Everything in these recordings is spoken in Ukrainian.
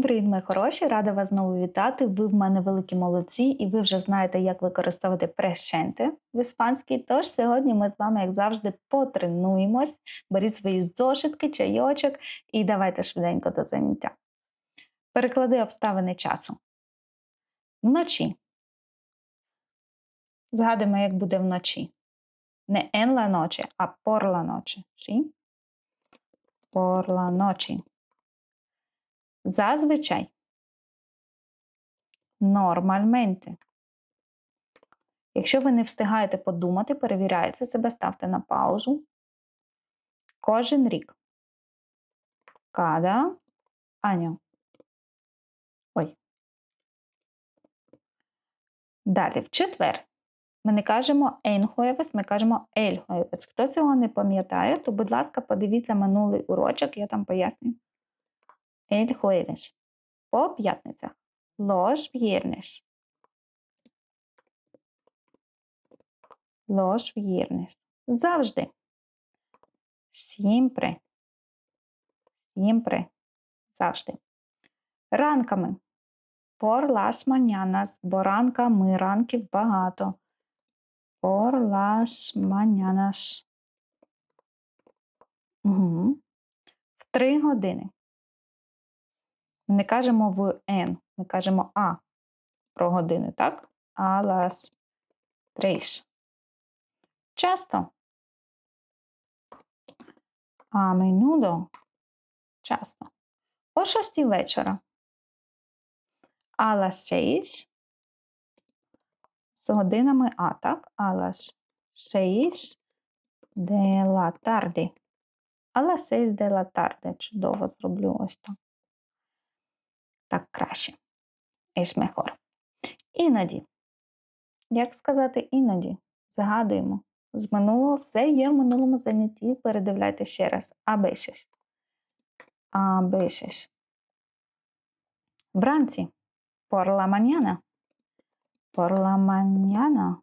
Всім привіт, мої хороші! Рада вас знову вітати. Ви в мене великі молодці, і ви вже знаєте, як використовувати пресенте в іспанській. Тож сьогодні ми з вами, як завжди, потренуємось. Беріть свої зошитки, чайочок і давайте швиденько до заняття. Переклади обставини часу. Вночі. Згадуємо, як буде вночі. Не en la noche, а por la noche. Por la noche. Зазвичай. Нормальменте. Якщо ви не встигаєте подумати, перевіряйте себе, ставте на паузу. Кожен рік. Cada año. Ой. Далі, в четвер. Ми не кажемо en ми кажемо jueves. Хто цього не пам'ятає, то, будь ласка, подивіться минулий урочок, я там пояснюю. El jueves. По п'ятницях. Los viernes. Los viernes. Завжди. Siempre. Siempre. Завжди. Ранками. Las mañanas. Бо ранками, ранків багато. Las mañanas. Угу. В три години. Ми не кажемо в N, ми кажемо А про години, так? А las tres. Часто. А menudo. Часто. О шостій вечора. А seis. З годинами А, так? А las seis de la tarde. А las seis de la. Чудово зроблю ось так. Так краще. Es mejor. Іноді. Як сказати іноді? Згадуємо. З минулого все є в минулому занятті. Передивляйте ще раз. А veces. Вранці. Mañana. Por la mañana.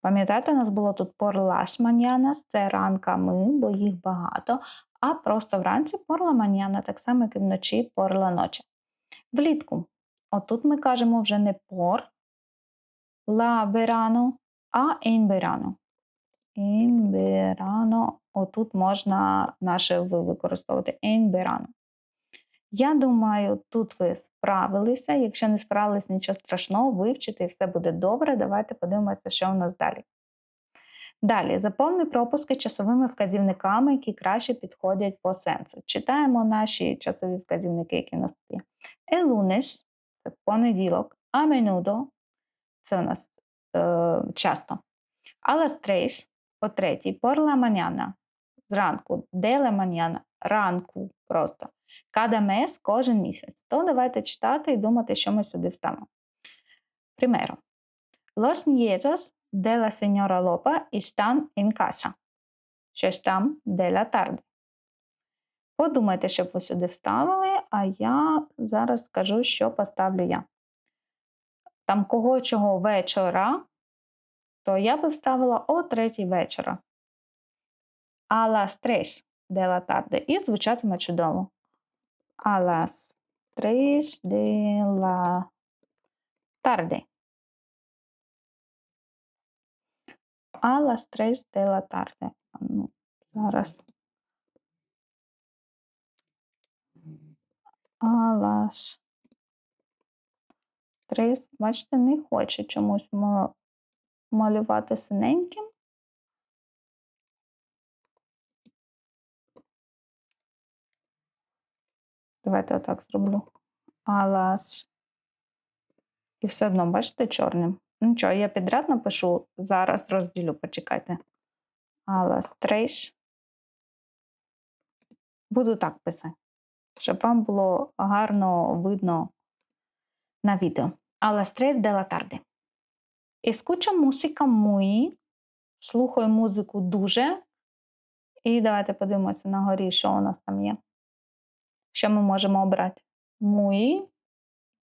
Пам'ятаєте, у нас було тут por las це ранками, бо їх багато, а просто вранці la mañana, так само, як і вночі la noche. Влітку. Отут ми кажемо вже не por la verano, а in verano. Отут можна наше ви використовувати in. Я думаю, тут ви справилися. Якщо не справились, нічого страшного, вивчите і все буде добре. Давайте подивимося, що у нас далі. Далі, заповни пропуски часовими вказівниками, які краще підходять по сенсу. Читаємо наші часові вказівники, які у нас є. Елунеш це понеділок, а менудо це у нас е, часто. Аластрейш о третій, порла маняна зранку, деле маняна ранку просто. Када мес кожен місяць. То давайте читати і думати, що ми сюди вставимо. Примером. Los nietos de la señora Lopa están en casa. Щось там la tarde. Подумайте, щоб ви сюди вставили, а я зараз скажу, що поставлю я. Там кого чого вечора, то я би вставила о третій вечора. А las tres de la tarde. І звучатиме чудово. A las tres de la tarde. А las tres de la tarde. Ну, зараз. А las. Бачите, не хоче чомусь малювати синеньким. Давайте отак зроблю. А. І все одно, бачите, чорним. Нічого, я підряд напишу, зараз розділю, почекайте. Алас трейш. Буду так писати, щоб вам було гарно видно на відео. 3 de la tarde. Escucha música. Слухаю музику дуже. І давайте подивимося на горі, що у нас там є. Що ми можемо обрати? Muy.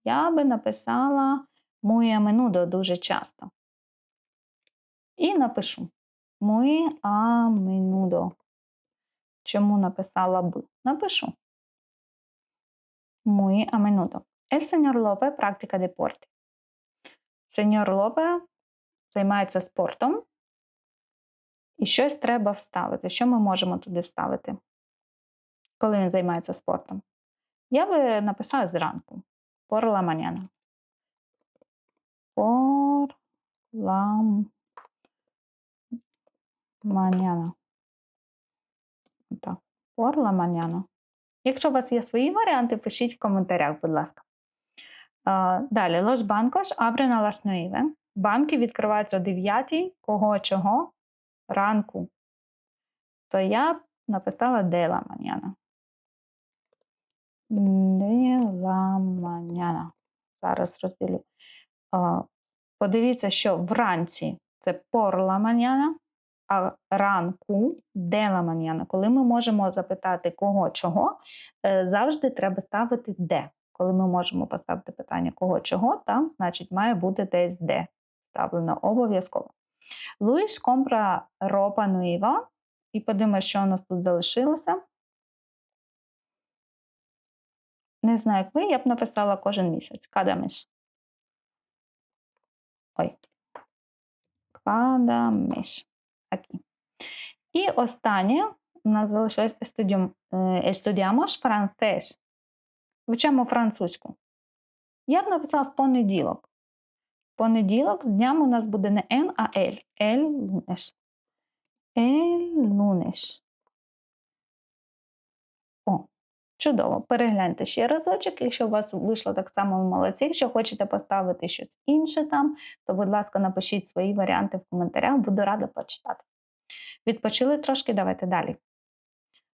Я би написала muy a дуже часто. І напишу muy a. Чому написала б? Напишу. muy menudo. El señor Lope practica deporte. Сеньор Лопе займається спортом. І щось треба вставити. Що ми можемо туди вставити? Коли він займається спортом? Я би написала зранку. La mañana. Por la mañana. Так. Por la mañana. Якщо у вас є свої варіанти, пишіть в коментарях, будь ласка. Далі, bancos abren a las 9. Банки відкриваються о 9, кого чого? Ранку. То я написала de la mañana. De la mañana. Зараз розділю. Подивіться, що вранці це la mañana, а ранку de la. Коли ми можемо запитати кого чого, е, завжди треба ставити де. Коли ми можемо поставити питання кого чого, там, значить, має бути десь де ставлено обов'язково. Луїс компра ропа nueva. І подивимося, що у нас тут залишилося. Не знаю, як ви, я б написала кожен місяць. Кадаміс. Ой. Кадаміс. Aquí. І останнє у нас залишилось estudiamos francés. Вчимо французьку. Я б написала в понеділок. Понеділок з днями у нас буде не N, а L. El lunes. El lunes. О, чудово. Перегляньте ще разочок. Якщо у вас вийшло так само ви молодці, якщо хочете поставити щось інше там, то, будь ласка, напишіть свої варіанти в коментарях, буду рада почитати. Відпочили трошки, давайте далі.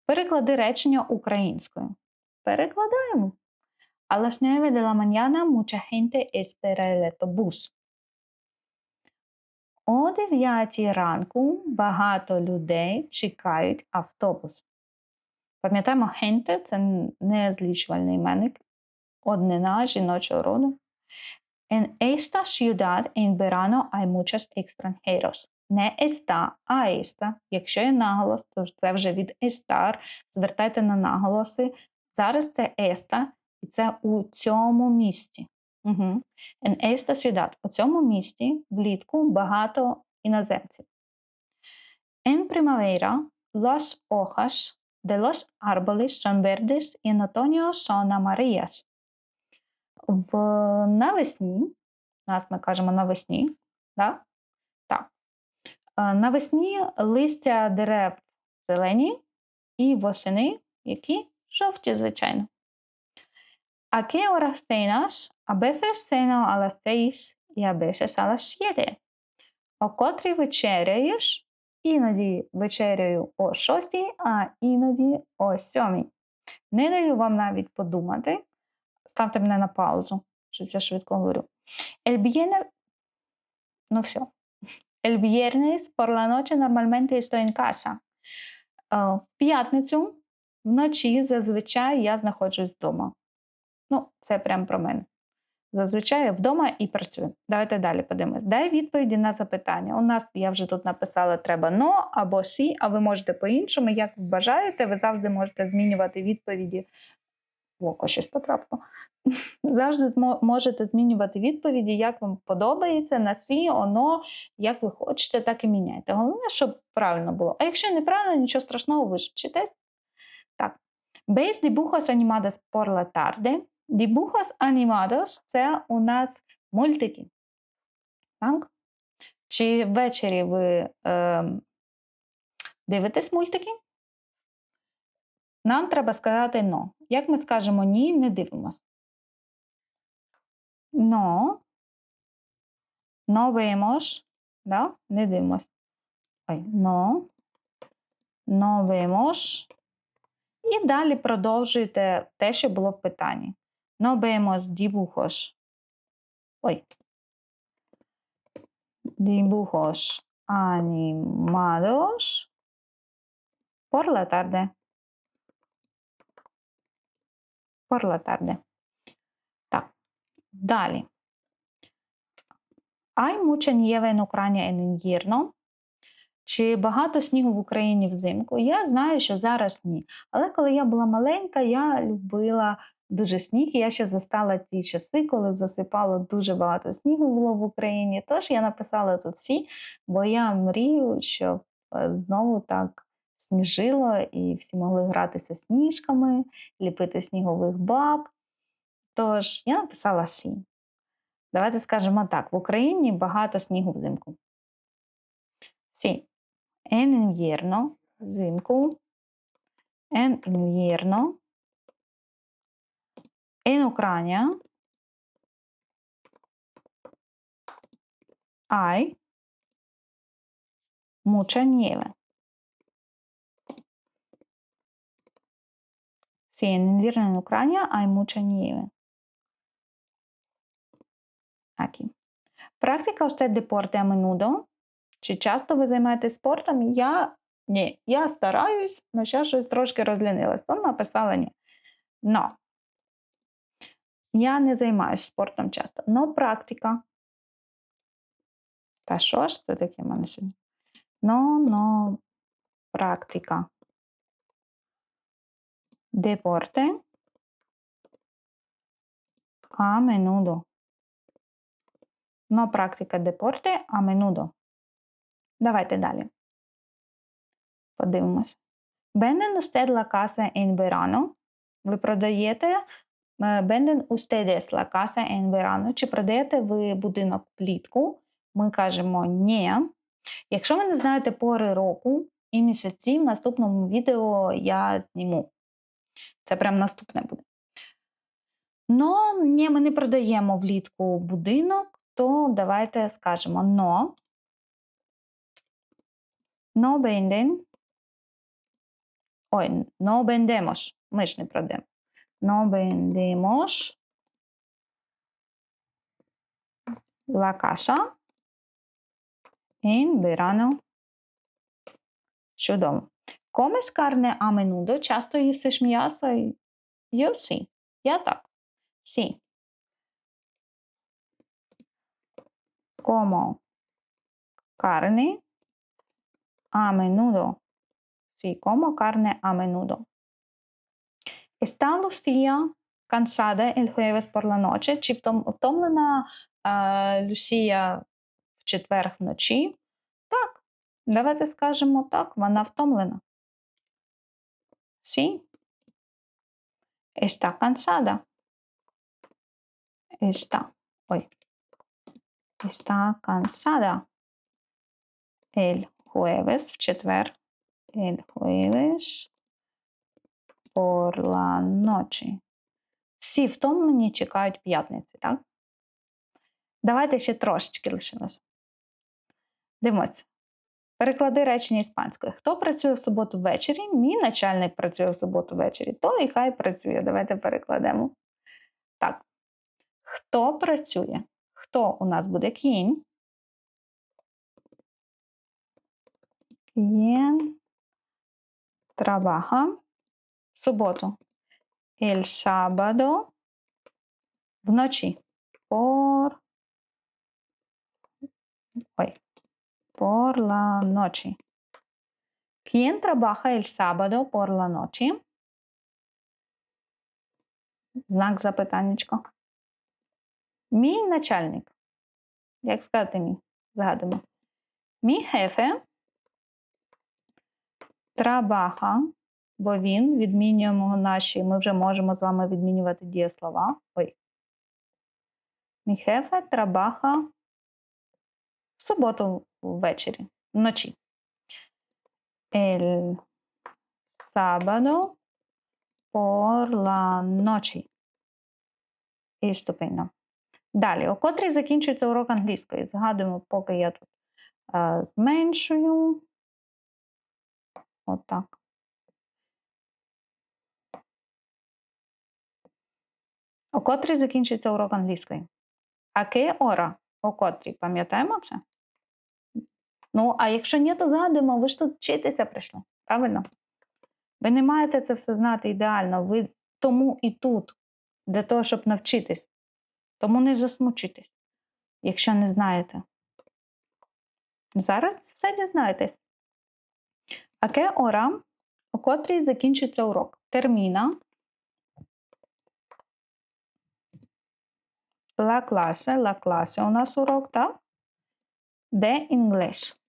Переклади речення українською. Перекладаємо. A las 9 de la mañana mucha gente espera. О 9 ранку багато людей чекають автобус. Пам'ятаємо, gente – це не злічувальний іменник, однина жіночого роду. En esta ciudad en verano hay muchos extranjeros. Не esta, а esta. Якщо є наголос, то це вже від estar. Звертайте на наголоси. Зараз це esta, і це у цьому місті. Угу. En esta ciudad. У цьому місті влітку багато іноземців. En primavera, las hojas de los árboles son y en otoño son amarillas. В навесні, нас ми кажемо навесні, да? так. Е, Навесні листя дерев зелені і восени, які жовті, звичайно. ¿A qué hora cenas? A veces ceno a las seis y вечеряєш? Іноді вечеряю о шостій, а іноді о сьомій. Не даю вам навіть подумати. Ставте мене на паузу, що я швидко говорю. El. Ну все. El viernes por la noche normalmente. Е, В п'ятницю вночі зазвичай я знаходжусь вдома. Ну, це прям про мене. Зазвичай вдома і працюю. Давайте далі подивимось. Дай відповіді на запитання. У нас, я вже тут написала, треба но або сі, а ви можете по-іншому, як ви бажаєте, ви завжди можете змінювати відповіді. Око щось потрапило. Завжди можете змінювати відповіді, як вам подобається, на сі, оно, як ви хочете, так і міняйте. Головне, щоб правильно було. А якщо неправильно, нічого страшного, ви ж вчитесь. Так. Dibujos animados por la tarde. Dibujos animados – це у нас мультики. Так? Чи ввечері ви е, дивитесь мультики? Нам треба сказати но. Як ми скажемо ні, не дивимось. Но. Но vemos. Да? Не дивимось. Ой, но. Но vemos. І далі продовжуйте те, що було в питанні. No vemos dibujos. Ой. Dibujos animados por la tarde. Por la tarde. Так. Далі. Mucha nieve en Ucrania en invierno. Чи багато снігу в Україні взимку? Я знаю, що зараз ні. Але коли я була маленька, я любила дуже сніг. Я ще застала ті часи, коли засипало дуже багато снігу було в Україні. Тож я написала тут всі, бо я мрію, щоб е, знову так сніжило і всі могли гратися сніжками, ліпити снігових баб. Тож я написала всі. Давайте скажемо так: в Україні багато снігу взимку. Сі. En взимку. Invierno. En Ucrania. Hay mucha nieve. Sí, en invierno en Ucrania hay mucha nieve. Aquí. Практика usted deporte a menudo. Чи часто ви займаєтесь спортом? Я ні. Я стараюсь, але ще щось трошки розлінилась. То написала ні. Но я не займаюся спортом часто. Но практика. Та що ж це таке в мене сьогодні? Но, но, практика. Deporte a menudo. No practica deporte a menudo. Давайте далі. Подивимось. Venden usted la casa en? Ви продаєте Venden ustedes la casa en verano? Чи продаєте ви будинок влітку? Ми кажемо ні. Якщо ви не знаєте пори року і місяці, в наступному відео я зніму. Це прям наступне буде. Но ні, ми не продаємо влітку будинок, то давайте скажемо но. No venden. Ой, no vendemos. Ми ж не продаємо. No vendemos la casa en verano. Чудово. Comes carne a menudo? Часто їсиш м'ясо? Yo sí. Я так. Sí. Como carne a menudo. Sí, como carne a menudo. Está Lucía cansada el jueves por la noche? Чи втом- втомлена е, Люсія в четвер вночі? Так. Давайте скажемо так, вона втомлена. Sí. Está cansada. Está. Ой. Está cansada. El jueves, в четвер. El jueves noche. Всі втомлені чекають п'ятниці, так? Давайте ще трошечки лишилось. Дивимось. Переклади речення іспанською. Хто працює в суботу ввечері? Мій начальник працює в суботу ввечері. То і хай працює. Давайте перекладемо. Так. Хто працює? Хто у нас буде кінь? Trabaja в суботу. El sábado вночі. Por Ой. Por la noche. ¿Quién trabaja el sábado por la noche? Знак запитаннячко. Мій начальник. Як сказати мій? Згадуємо. Мій хефе Трабаха, бо він відмінюємо наші, ми вже можемо з вами відмінювати дієслова. Ой. Міхефе трабаха в суботу ввечері, вночі. Sábado por la noche. І ступенно. Далі, о котрій закінчується урок англійської. Згадуємо, поки я тут е, зменшую. Отак. О котрій закінчиться урок англійської? А ке ора? О котрій? Пам'ятаємо це? Ну, а якщо ні, то згадуємо, ви ж тут вчитися прийшли. Правильно? Ви не маєте це все знати ідеально. Ви тому і тут, для того, щоб навчитись. Тому не засмучитесь, якщо не знаєте. Зараз все дізнаєтесь. А ке ора, о котрій закінчиться урок? Терміна. La clase, la clase у нас урок, так? De inglés.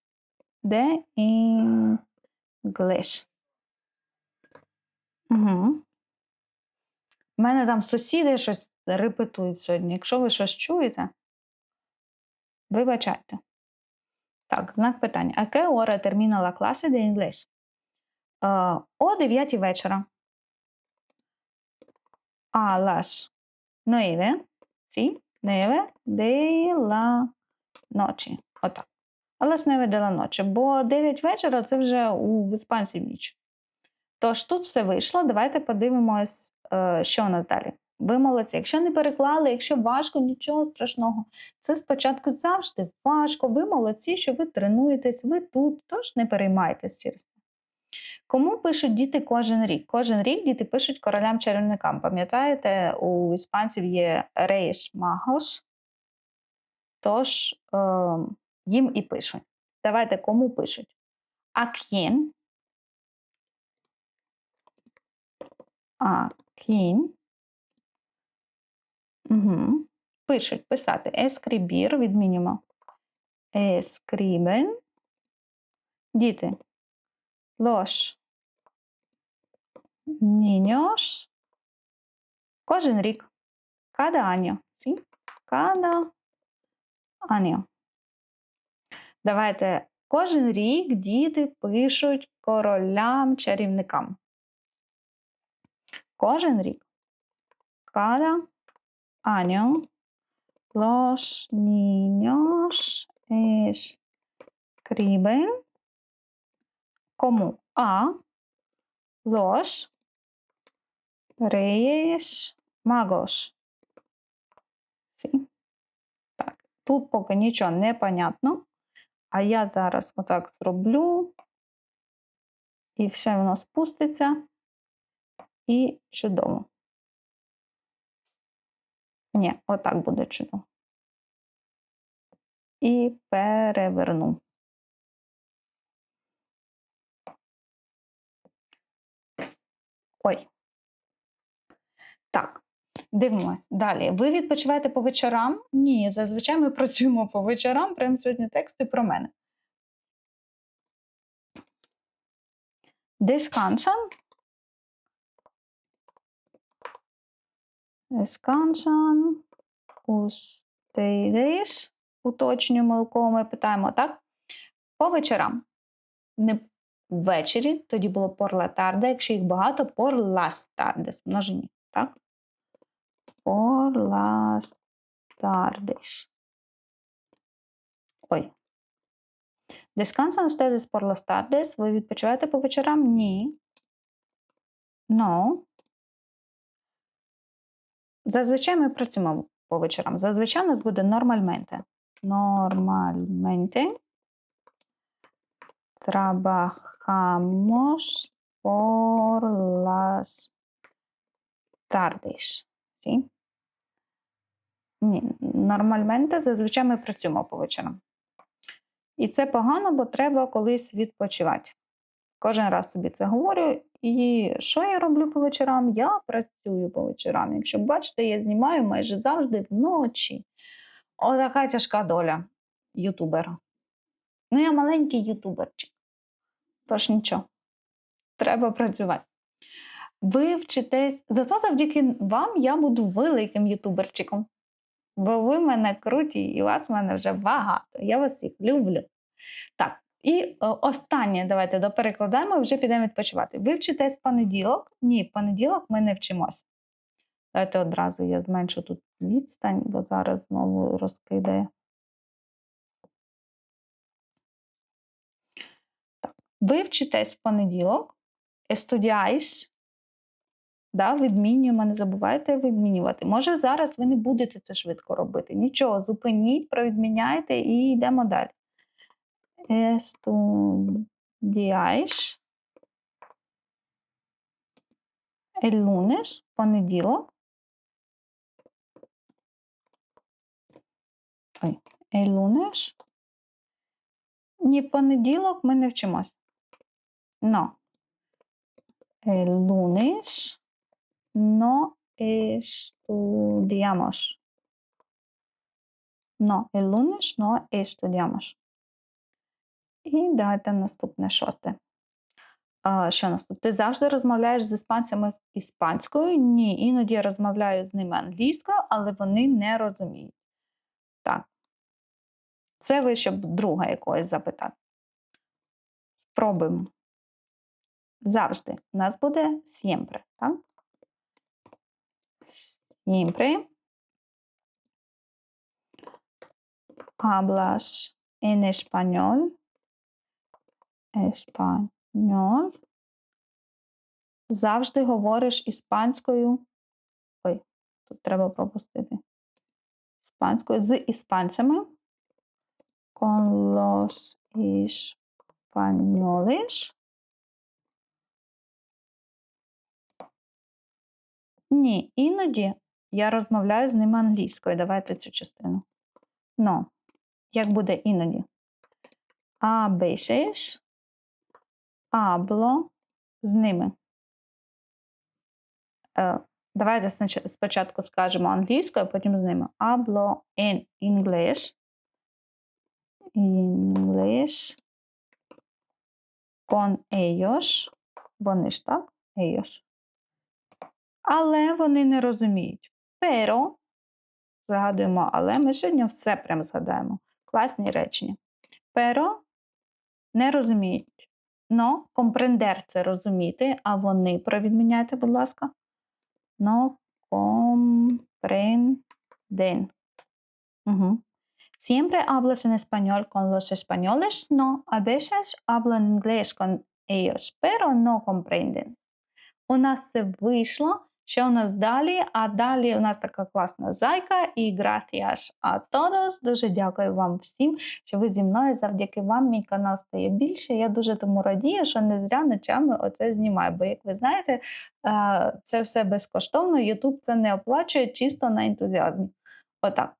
De inglés. Угу. У мене там сусіди щось репетують сьогодні. Якщо ви щось чуєте, вибачайте. Так, знак питання. А que hora termina la clase de inglés? Е, О 9 вечора. А las 9, 9 de la noche. Отак. А las 9 de la noche, бо 9 вечора це вже у іспанців ніч. Тож тут все вийшло. Давайте подивимось, е, що у нас далі. Ви молодці. Якщо не переклали, якщо важко, нічого страшного. Це спочатку завжди важко. Ви молодці, що ви тренуєтесь, ви тут, тож не переймайтесь через це. Кому пишуть діти кожен рік? Кожен рік діти пишуть королям-чарівникам. Пам'ятаєте, у іспанців є Рейш Магос, тож е, їм і пишуть. Давайте кому пишуть? А кін? А кін? Угу. Пишуть, писати. Ескрібір, відмінюємо. Ескрібен. Діти. Лош. Niños. Кожен рік. Año. ¿sí? Cada año. Давайте. Кожен рік діти пишуть королям-чарівникам. Кожен рік. Cada año los niños escriben Кому? А. Reyes Magos. Сі. Так, тут поки нічого не понятно. А я зараз отак зроблю. І все воно спуститься. І чудово. Ні, отак буде чудово. І переверну. Ой. Так, дивимось. Далі. Ви відпочиваєте по вечорам? Ні, зазвичай ми працюємо по вечорам. Прямо сьогодні тексти про мене. Descansan. Descansan. Ustedes. Уточнюємо, у кого ми питаємо, так? По вечорам. Не ввечері, тоді було tarde, якщо їх багато, tardes, множині, так? Tardes. Ой. Descansan ustedes por las tardes? Ви відпочиваєте по вечорам? Ні. No. Зазвичай ми працюємо по вечорам. Зазвичай у нас буде нормальменте. Нормальменте. Trabajamos por las tardes. ¿sí? Ні, нормальменте зазвичай ми працюємо по вечорам. І це погано, бо треба колись відпочивати. Кожен раз собі це говорю. І що я роблю по вечорам? Я працюю по вечорам. Якщо бачите, я знімаю майже завжди вночі. Отака тяжка доля ютубера. Ну, я маленький ютуберчик. Тож нічого. Треба працювати. Ви вчитесь, зато завдяки вам я буду великим ютуберчиком. Бо ви мене круті, і вас в мене вже багато. Я вас всіх люблю. Так, і останнє, давайте доперекладаємо, вже підемо відпочивати. Ви вчитесь понеділок? Ні, в понеділок ми не вчимося. Давайте одразу я зменшу тут відстань, бо зараз знову розкидає. Ви вчитесь в понеділок, estudiáis, да, відмінюємо, не забувайте відмінювати. Може, зараз ви не будете це швидко робити. Нічого, зупиніть, провідміняйте і йдемо далі. Estudiáis el понеділок. Ой, el. Ні, в понеділок ми не вчимось. No. El lunes no estudiamos. No, el lunes no estudiamos. І давайте наступне шосте. Що у нас тут? Ти завжди розмовляєш з іспанцями іспанською? Ні, іноді я розмовляю з ними англійською, але вони не розуміють. Так. Це ви щоб друга якогось запитати. Спробуємо. Завжди. У нас буде siempre, так? Siempre. Hablas en español. Español. Завжди говориш іспанською. Ой, тут треба пропустити. Іспанською з іспанцями. Con los españoles. Ні, іноді я розмовляю з ними англійською. Давайте цю частину. Но, як буде іноді? А veces hablo з ними. Е, Давайте спочатку скажемо англійською, а потім з ними. Hablo en inglés. English. Con ellos. Вони ж так? Ellos. Але вони не розуміють. Pero, згадуємо, але ми сьогодні все прям згадаємо. Класні речення. Pero не розуміють. Но comprender – це розуміти, а вони провідміняйте, будь ласка. No comprenden. Угу. Siempre hablas en español con los españoles, no. A veces hablo en inglés con ellos, pero no comprenden. У нас це вийшло. Що у нас далі? А далі у нас така класна зайка і a todos. Дуже дякую вам всім, що ви зі мною. Завдяки вам мій канал стає більше. Я дуже тому радію, що не зря ночами оце знімаю. Бо, як ви знаєте, е, це все безкоштовно. YouTube це не оплачує чисто на ентузіазмі. Отак.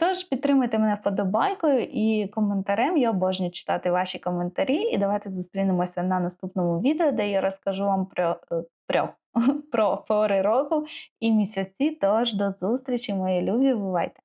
Тож підтримуйте мене вподобайкою і коментарем. Я обожнюю читати ваші коментарі. І давайте зустрінемося на наступному відео, де я розкажу вам про, е, про, про пори року і місяці. Тож до зустрічі, мої любі, бувайте!